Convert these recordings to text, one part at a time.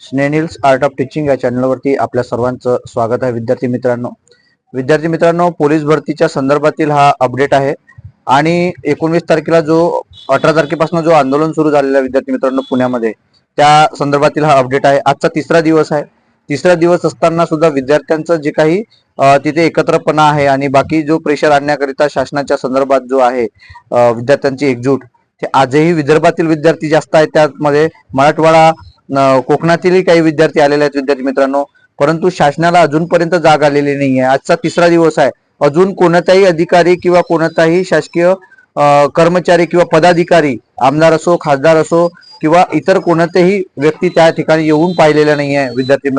स्नेनिल्स art of teaching या चॅनलवरती आपल्या सर्वांचं स्वागत आहे विद्यार्थी मित्रांनो. विद्यार्थी मित्रांनो पोलीस भरतीच्या संदर्भातील हा अपडेट आहे आणि एकोणवीस तारखेला जो अठरा तारखेपासून जो आंदोलन सुरू झालेलं आहे विद्यार्थी मित्रांनो पुण्यामध्ये त्या संदर्भातील हा अपडेट आहे. आजचा तिसरा दिवस आहे. तिसरा दिवस असताना सुद्धा विद्यार्थ्यांचं जे काही तिथे एकत्रपणा आहे आणि बाकी जो प्रेशर आणण्याकरिता शासनाच्या संदर्भात जो आहे विद्यार्थ्यांची एकजूट ते आजही विदर्भातील विद्यार्थी जास्त आहेत. त्यामध्ये मराठवाडा कोकणातीलही काही विद्यार्थी आलेले आहेत विद्यार्थी मित्रांनो. परंतु शासनाला अजूनपर्यंत जाग आलेली नाही आहे आजचा तिसरा दिवस आहे. अजून कोणताही अधिकारी किंवा कोणताही शासकीय कर्मचारी किंवा पदाधिकारी आमदार असो खासदार असो किंवा इतर कोणतेही व्यक्ती त्या ठिकाणी येऊन पाहिलेल्या नाही आहे विद्यार्थी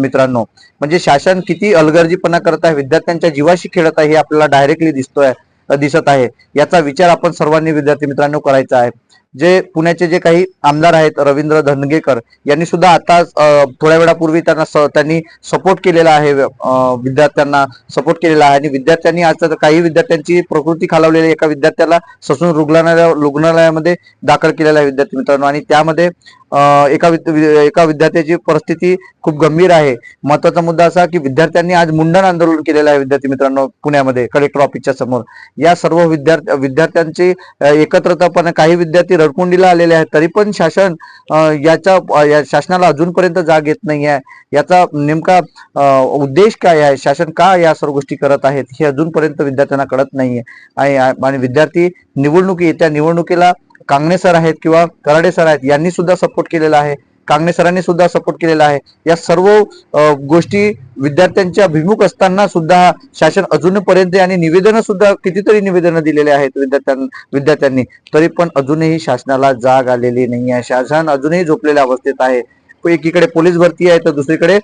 मित्रांनो. म्हणजे शासन किती अलगर्जीपणा करत आहे विद्यार्थ्यांच्या जीवाशी खेळत आहे हे आपल्याला डायरेक्टली दिसतोय दिसत आहे. याचा विचार आपण सर्वांनी विद्यार्थी मित्रांनो करायचा आहे. जे पुण्याचे जे काही आमदार आहेत रवींद्र धनगेकर यांनी सुद्धा आता थोड्या वेळापूर्वी त्यांना त्यांनी सपोर्ट केलेला आहे विद्यार्थ्यांना सपोर्ट केलेला आहे. आणि विद्यार्थ्यांनी आज काही विद्यार्थ्यांची प्रकृती खालावलेली एका विद्यार्थ्याला ससून रुग्णालया रुग्णालयामध्ये दाखल केलेला आहे विद्यार्थी मित्रांनो. आणि त्यामध्ये एका वि- एका विद्यार्थ्याची परिस्थिती खूप गंभीर आहे. महत्त्वाचा मुद्दा असा की विद्यार्थ्यांनी आज मुंडन आंदोलन केलेलं आहे विद्यार्थी मित्रांनो पुण्यामध्ये कलेक्टर ऑफिसच्या समोर. या सर्व विद्यार्थी विद्यार्थ्यांची एकत्रतापणे काही विद्यार्थी रडकुंडीला आलेले आहेत तरी पण शासन याच्या या शासनाला अजूनपर्यंत जाग येत नाही आहे याचा नेमका उद्देश काय आहे शासन का या सर्व गोष्टी करत आहेत हे अजूनपर्यंत विद्यार्थ्यांना कळत नाहीये. आणि आणि विद्यार्थी निवडणुकी येत्या निवडणुकीला कांगणे सर आहेत किंवा कराडे सर आहेत यांनी सुद्धा सपोर्ट केलेला आहे. कांगणे सरांनी सुद्धा सपोर्ट केलेला आहे. या सर्व गोष्टी विद्यार्थ्यांच्या अभिमुख असताना सुद्धा शासन अजूनपर्यंत आणि निवेदन सुद्धा कितीतरी निवेदनं दिलेले आहेत विद्यार्थ्यां विद्यार्थ्यांनी. तरी पण अजूनही शासनाला जाग आलेली नाही आहे. शासन अजूनही झोपलेल्या अवस्थेत आहे. एकीकडे पोलीस भरती आहे तर दुसरीकडे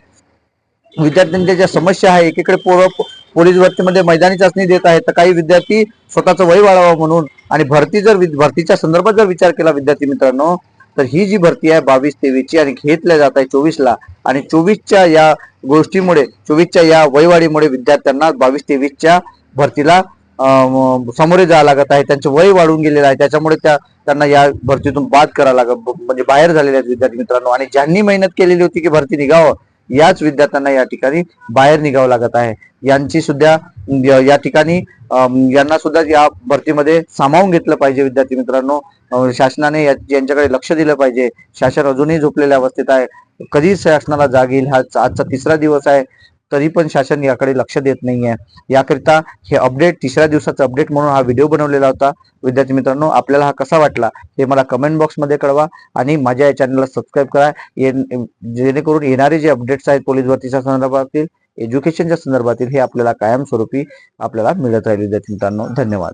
विद्यार्थ्यांच्या ज्या समस्या आहे एकीकडे पोरं पोलीस भरतीमध्ये मैदानी चाचणी देत आहेत तर काही विद्यार्थी स्वतःचं वय वाढावं म्हणून आणि भरती जर भरतीच्या संदर्भात जर विचार केला विद्यार्थी मित्रांनो तर ही जी भरती आहे बावीस तेवीसची आणि घेतल्या जात आहे चोवीसला आणि चोवीसच्या या गोष्टीमुळे चोवीसच्या या वयवाढीमुळे विद्यार्थ्यांना बावीस तेवीसच्या भरतीला सामोरे जावं लागत आहे. त्यांचं वय वाढून गेलेलं आहे. त्याच्यामुळे त्या त्यांना या भरतीतून बाद करावं लागत म्हणजे बाहेर झालेले आहेत विद्यार्थी मित्रांनो. आणि ज्यांनी मेहनत केलेली होती की भरती निघावं याच विद्यार्थ्यांना या ठिकाणी बाहेर निघावं लागत आहे. यांची सुद्धा या ठिकाणी अं, यांना सुद्धा या भरतीमध्ये सामावून घेतलं पाहिजे विद्यार्थी मित्रांनो. शासनाने यांच्याकडे लक्ष दिलं पाहिजे. शासन अजूनही झोपलेल्या अवस्थेत आहे. कधी शासनाला जाग येईल. हा आजचा तिसरा दिवस आहे. तरी पण शासन याकडे लक्ष देत नाही आहे याकरिता हे अपडेट तिसऱ्या दिवसाचा अपडेट म्हणून हा व्हिडिओ बनवलेला होता. विद्यार्थी मित्रांनो आपल्याला हा कसा वाटला हे मला कमेंट बॉक्समध्ये कळवा आणि माझ्या या चॅनलला सबस्क्राईब करा. ये- जेणेकरून येणारे जे अपडेट्स आहेत पोलीस भरतीच्या संदर्भातील एज्युकेशनच्या संदर्भातील हे आपल्याला कायमस्वरूपी आपल्याला मिळत राहील. विद्यार्थी मित्रांनो धन्यवाद.